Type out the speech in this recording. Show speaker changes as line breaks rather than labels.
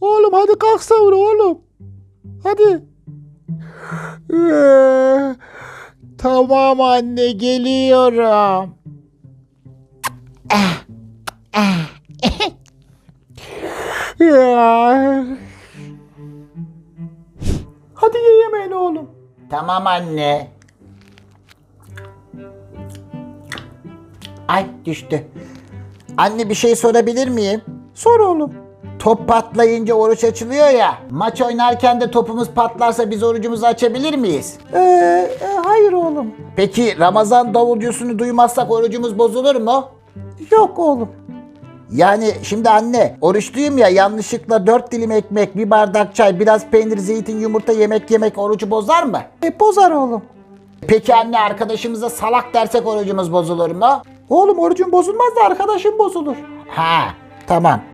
oğlum hadi kalk savur oğlum. Hadi. Tamam anne geliyorum. Hadi ye yemeğini oğlum.
Tamam anne. Ay düştü. Anne bir şey sorabilir miyim?
Sor oğlum.
Top patlayınca oruç açılıyor ya. Maç oynarken de topumuz patlarsa biz orucumuzu açabilir miyiz?
Ee, e, hayır oğlum.
Peki Ramazan davulcusunu duymazsak orucumuz bozulur mu?
Yok oğlum.
Yani şimdi anne oruçluyum ya yanlışlıkla 4 dilim ekmek, bir bardak çay, biraz peynir, zeytin, yumurta yemek yemek orucu bozar mı?
E, bozar oğlum.
Peki anne arkadaşımıza salak dersek orucumuz bozulur mu?
Oğlum orucun bozulmaz da arkadaşın bozulur.
Ha tamam.